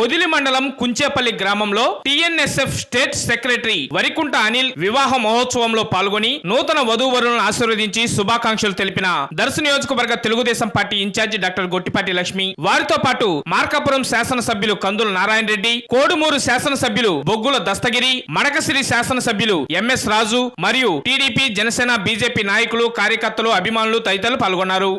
పొదిలి మండలం కుంచేపల్లి గ్రామంలో TNSF state secretary Varikunta Anil వివాహ మహోత్సవంలో పాల్గొని నూతన వధూవరులను ఆశీర్వదించి శుభాకాంక్షలు తెలిపిన దర్శ నియోజకవర్గ Telugu Desam party incharge doctor Gottipati Lakshmi వారితో పాటు మార్కాపురం శాసనసభ్యులు కందుల నారాయణ రెడ్డి కోడుమూరు శాసనసభ్యులు బొగ్గుల దస్తగిరి మడకసిరి శాసనసభ్యులు ఎంఎస్ రాజు మరియు టీడీపీ జనసేన బీజేపీ నాయకులు కార్యకర్తలు అభిమానులు తదితరులు పాల్గొన్నారు.